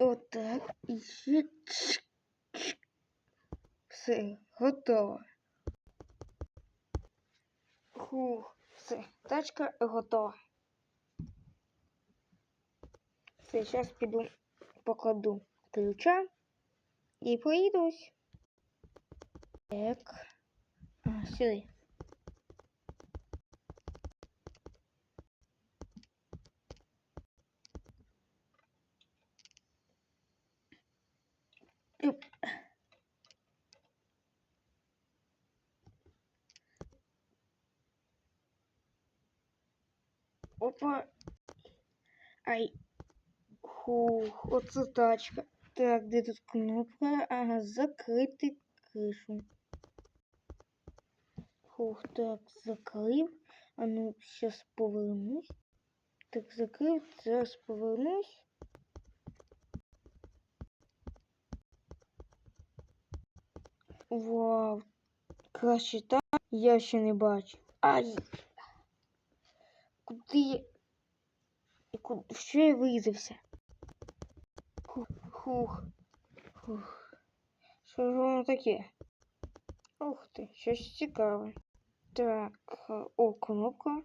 Отак. І ще. Все, готово. Фух, все, тачка готова. Все, зараз піду покладу ключа і поїдусь. Так. Сюди. Опа. Ай. Хух, оце тачка. Так, де тут кнопка? Ага, закрити кришу. Хух, так, закрив. А ну, сейчас повернусь. Так, закрив, зараз повернусь. Вау, краще так я ще не бачив. Ай! Куди я? І ку- в Що я врізався? Хух, хух, хух. Що ж воно таке? Ух ти, щось цікаве. Так, о, кнопка.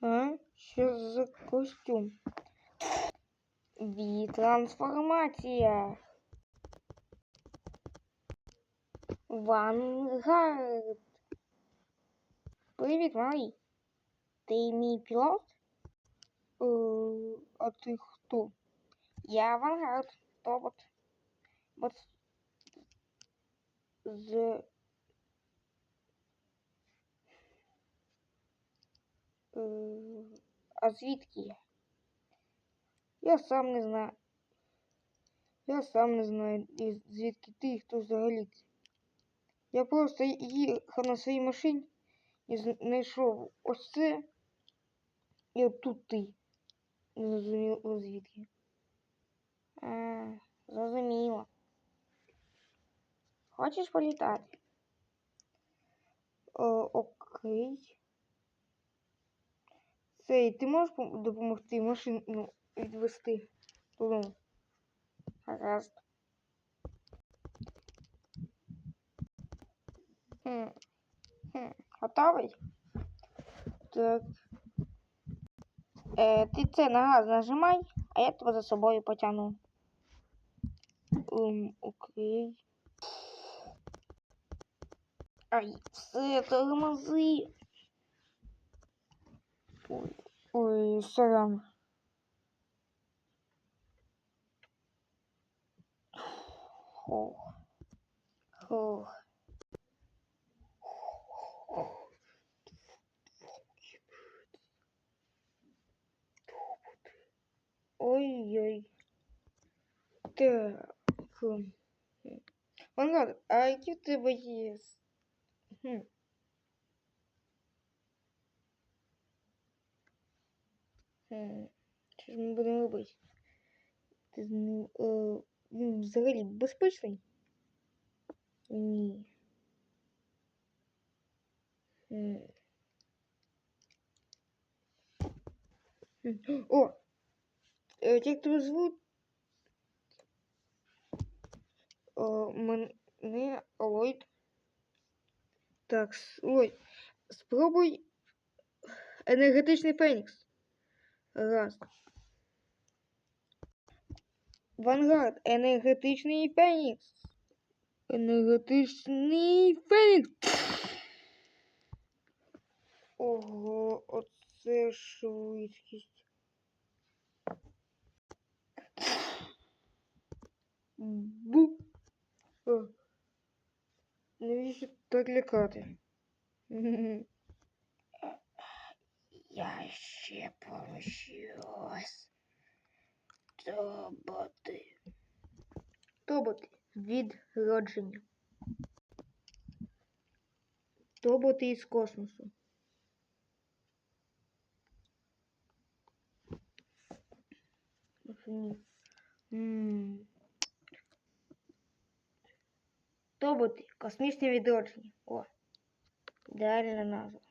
А? Що за костюм? Трансформація. Вангард. Привіт, малий. Ти мій пілот? Е, а ти хто? Я Вангард. Тобот. Бот. З... А звідки я? Я сам не знаю. Я сам не знаю, звідки ти і хто взагалі. Я просто їхав на своїй машині і знайшов ось це. І от тут ти. Не зрозуміло звідки. А, зрозуміло. Хочеш політати? О, окей. Цей, ти можеш допомогти машину відвести додому? Гаразд. Хм. Хм. Готовий? Так. Е, ти це на газ нажимай, а я тебе за собою потягну. Ем, окей. Ай, все, тормози. Ой, ой, сорян. Фух. Фух. Ой-ой. Так. хм. Вангар, а які в тебе є? Хм. Що ж ми будемо робити? Ти з ним е, він взагалі безпечний? Ні. Хм. О! Е, Як тебе звуть? О, мене Ллойд. Так, Ллойд, спробуй енергетичний фенікс. Раз. Вангард, енергетичний фенікс. Енергетичний фенікс. Ого, оце швидкість. Бу. Навіщо так лякати? Я помщусь. Тоботи. Тоботи. Відродження. Тоботи із космосу. Тоботи. Космічне відродження. О. Ідеальна назва.